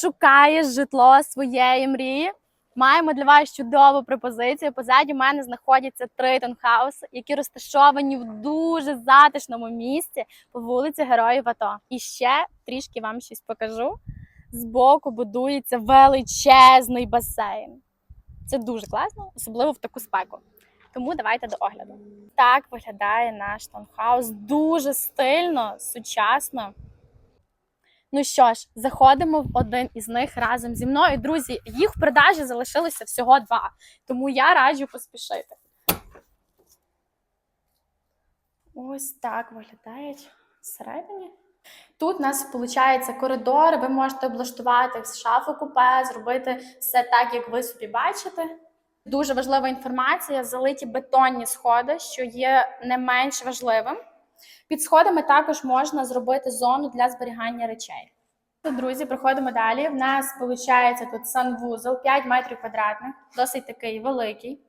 шукаєш житло своєї мрії, маємо для вас чудову пропозицію. Позаді мене знаходяться три таунхауси, які розташовані в дуже затишному місці по вулиці Героїв АТО. І ще трішки вам щось покажу. Збоку будується величезний басейн. Це дуже класно, особливо в таку спеку. Тому давайте до огляду. Так виглядає наш таунхаус. Дуже стильно, сучасно. Ну що ж, заходимо в один із них разом зі мною. Друзі, їх в продажі залишилося всього два, тому я раджу поспішити. Ось так виглядають всередині. Тут у нас виходить коридор, ви можете облаштувати шафу купе, зробити все так, як ви собі бачите. Дуже важлива інформація: залиті бетонні сходи, що є не менш важливим. Під сходами також можна зробити зону для зберігання речей. Друзі, проходимо далі. В нас виходить тут санвузол 5 метрів квадратних, досить такий великий.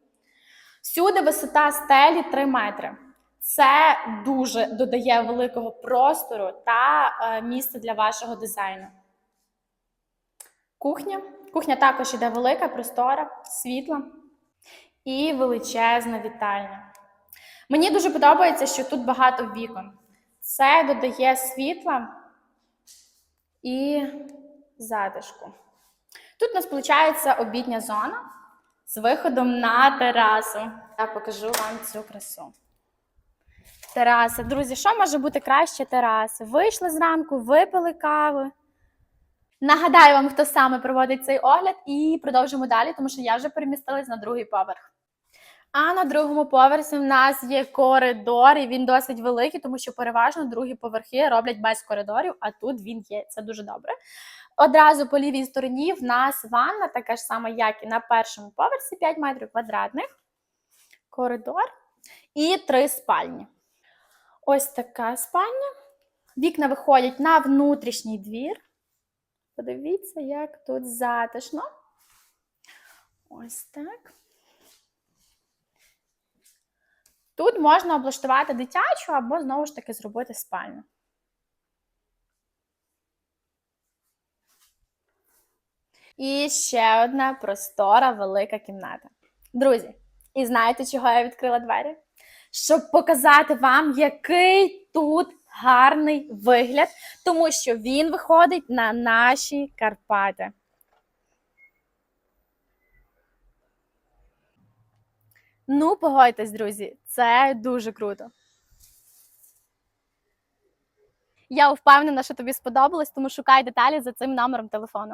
Всюди висота стелі 3 метри. Це дуже додає великого простору та е, місця для вашого дизайну. Кухня. Кухня також іде велика, простора, світла і величезна вітальня. Мені дуже подобається, що тут багато вікон. Це додає світла і затишку. Тут у нас виходить обідня зона з виходом на терасу. Я покажу вам цю красу. Тераса. Друзі, що може бути краще тераси? Вийшли зранку, випили кави. Нагадаю вам, хто саме проводить цей огляд, і продовжимо далі, тому що я вже перемістилась на другий поверх. А на другому поверсі в нас є коридор, і він досить великий, тому що переважно другі поверхи роблять без коридорів, а тут він є. Це дуже добре. Одразу по лівій стороні в нас ванна, така ж сама, як і на першому поверсі, 5 метрів квадратних. Коридор і три спальні. Ось така спальня. Вікна виходять на внутрішній двір. Подивіться, як тут затишно. Ось так. Тут можна облаштувати дитячу або, знову ж таки, зробити спальню. І ще одна простора велика кімната. Друзі, і знаєте, чого я відкрила двері? Щоб показати вам, який тут гарний вигляд, тому що він виходить на наші Карпати. Ну, погодьтесь, друзі, це дуже круто. Я впевнена, що тобі сподобалось, тому шукай деталі за цим номером телефону.